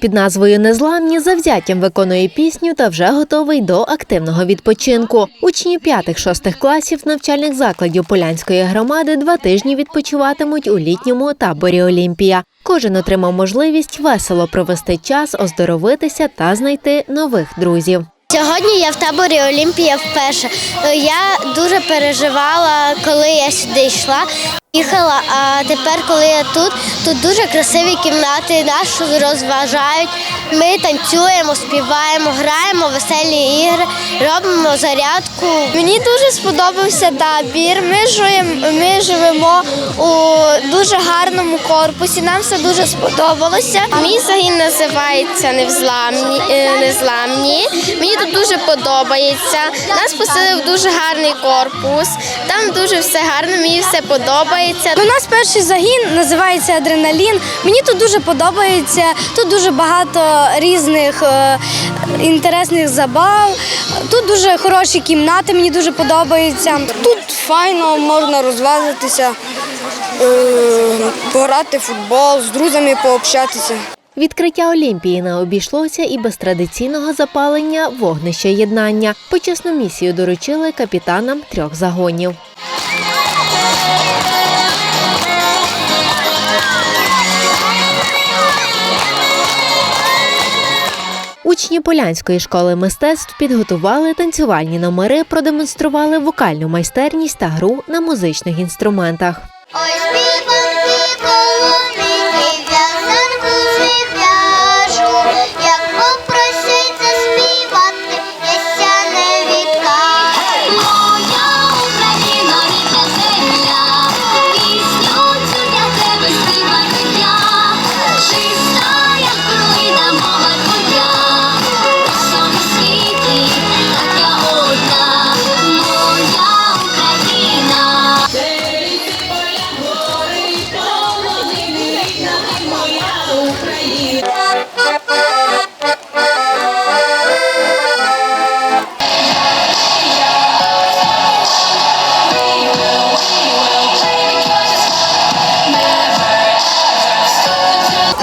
під назвою Незламні завзяттям виконує пісню та вже готовий до активного відпочинку. Учні 5-6 класів навчальних закладів Полянської громади два тижні відпочиватимуть у літньому таборі Олімпія. Кожен отримав можливість весело провести час, оздоровитися та знайти нових друзів. Сьогодні я в таборі Олімпія вперше. Е, Я дуже переживала, коли я сюди йшла. Їхала, а тепер, коли я тут, тут дуже красиві кімнати, нас розважають. Ми танцюємо, співаємо, граємо веселі ігри, робимо зарядку. Мені дуже сподобався табір. Ми живемо, ми живемо у дуже гарному корпусі. Нам все дуже сподобалося. Мій загін називається Невзламні. е, Незламні. Мені тут дуже подобається. Нас поселив дуже гарний корпус. Там дуже все гарно, мені все подобається. У нас перший загін називається адреналін. Мені тут дуже подобається. Тут дуже багато різних е, інтересних забав. Тут дуже хороші кімнати, мені дуже подобається. Тут файно, можна розважитися, е, пограти в футбол, з друзями пообщатися. Відкриття Олімпії не обійшлося і без традиційного запалення вогнища єднання. Почесну місію доручили капітанам трьох загонів. Учні Полянської школи мистецтв підготували танцювальні номери, продемонстрували вокальну майстерність та гру на музичних інструментах. Ой, співом, полуники,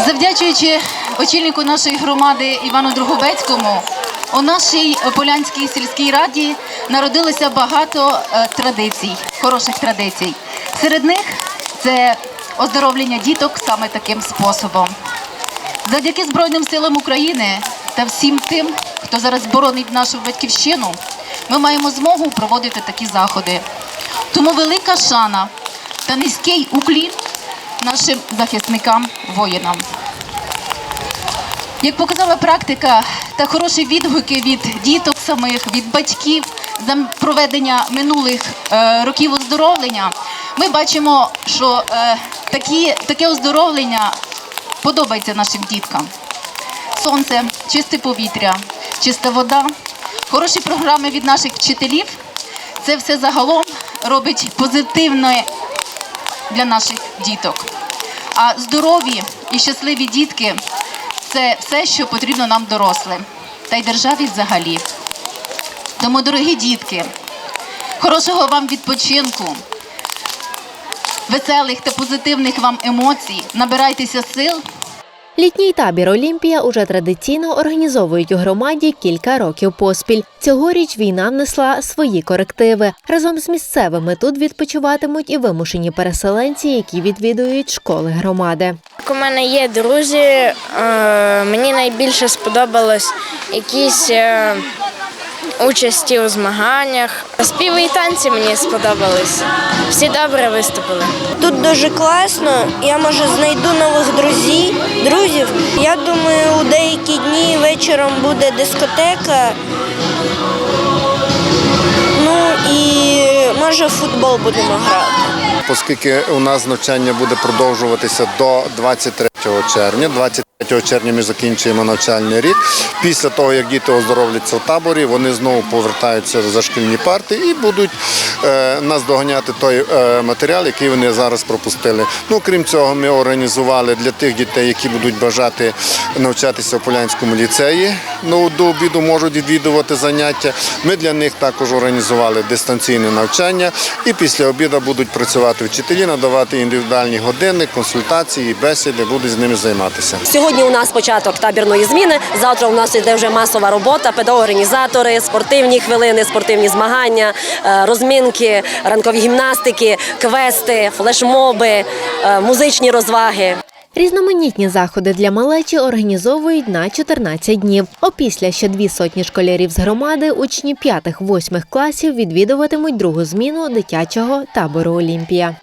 Завдячуючи очільнику нашої громади Івану Другобецькому, у нашій Полянській сільській раді народилося багато е, традицій, хороших традицій. Серед них це оздоровлення діток саме таким способом. Завдяки Збройним силам України та всім тим, хто зараз боронить нашу батьківщину, ми маємо змогу проводити такі заходи. Тому велика шана та низький уклін нашим захисникам, воїнам. Як показала практика та хороші відгуки від діток самих, від батьків за проведення минулих е, років оздоровлення, ми бачимо, що е, такі, таке оздоровлення подобається нашим діткам. Сонце, чисте повітря, чиста вода, хороші програми від наших вчителів. Це все загалом робить позитивне для наших діток. А здорові і щасливі дітки це все, що потрібно нам дорослим, та й державі взагалі. Тому, дорогі дітки, хорошого вам відпочинку, веселих та позитивних вам емоцій, набирайтеся сил. Літній табір Олімпія уже традиційно організовують у громаді кілька років поспіль. Цьогоріч війна внесла свої корективи. Разом з місцевими тут відпочиватимуть і вимушені переселенці, які відвідують школи громади. У мене є друзі, е, мені найбільше сподобалось якісь е, участі у змаганнях. Співи і танці мені сподобались. Всі добре виступили. Тут дуже класно. Я може знайду нових друзів. Друзів. Я думаю, у деякі дні вечором буде дискотека. Ну і може в футбол будемо грати. оскільки у нас навчання буде продовжуватися до 23 червня. 23 червня ми закінчуємо навчальний рік. Після того, як діти оздоровляться в таборі, вони знову повертаються за шкільні парти і будуть е, нас доганяти той е, матеріал, який вони зараз пропустили. Ну, крім цього, ми організували для тих дітей, які будуть бажати навчатися в Полянському ліцеї. Ну, до обіду можуть відвідувати заняття. Ми для них також організували дистанційне навчання, і після обіду будуть працювати вчителі, надавати індивідуальні години, консультації, бесіди, будуть з ними займатися. Сьогодні Сьогодні у нас початок табірної зміни. Завтра у нас йде вже масова робота, педагоги-організатори, спортивні хвилини, спортивні змагання, е, розмінки, ранкові гімнастики, квести, флешмоби, е, музичні розваги. Різноманітні заходи для малечі організовують на 14 днів. Опісля ще дві сотні школярів з громади, учні 5-8 класів відвідуватимуть другу зміну дитячого табору Олімпія.